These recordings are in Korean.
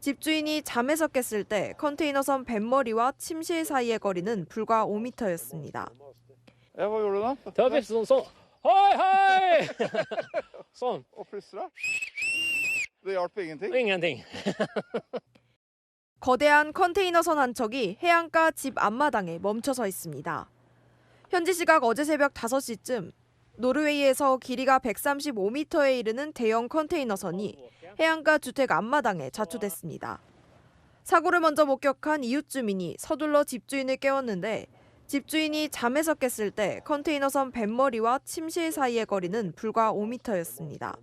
집주인이 잠에서 깼을 때 컨테이너선 뱃머리와 침실 사이의 거리는 불과 5m였습니다. Ja, hva gjorde du da? Det var vifte sånn sånn. Hei, hei! sånn. Og plystra? Det hjalp ingenting? Og ingenting. 거대한 컨테이너선 한 척이 해안가 집 앞마당에 멈춰서 있습니다. 현지 시각 어제 새벽 5시쯤 노르웨이에서 길이가 135m에 이르는 대형 컨테이너선이 해안가 주택 앞마당에 자초됐습니다. 사고를 먼저 목격한 이웃 주민이 서둘러 집주인을 깨웠는데 집주인이 잠에서 깼을 때 컨테이너선 뱃머리와 침실 사이의 거리는 불과 5m였습니다.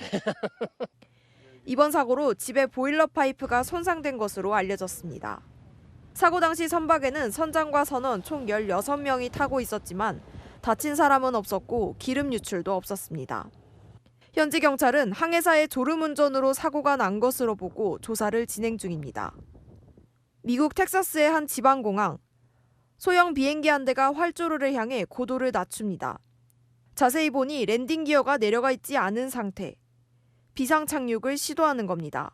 이번 사고로 집의 보일러 파이프가 손상된 것으로 알려졌습니다. 사고 당시 선박에는 선장과 선원 총 16명이 타고 있었지만 다친 사람은 없었고 기름 유출도 없었습니다. 현지 경찰은 항해사의 졸음 운전으로 사고가 난 것으로 보고 조사를 진행 중입니다. 미국 텍사스의 한 지방공항 소형 비행기 한 대가 활주로를 향해 고도를 낮춥니다. 자세히 보니 랜딩 기어가 내려가 있지 않은 상태. 비상 착륙을 시도하는 겁니다.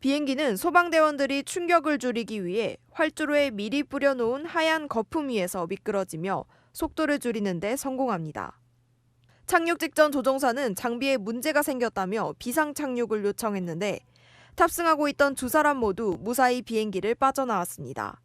비행기는 소방대원들이 충격을 줄이기 위해 활주로에 미리 뿌려놓은 하얀 거품 위에서 미끄러지며 속도를 줄이는 데 성공합니다. 착륙 직전 조종사는 장비에 문제가 생겼다며 비상 착륙을 요청했는데 탑승하고 있던 두 사람 모두 무사히 비행기를 빠져나왔습니다.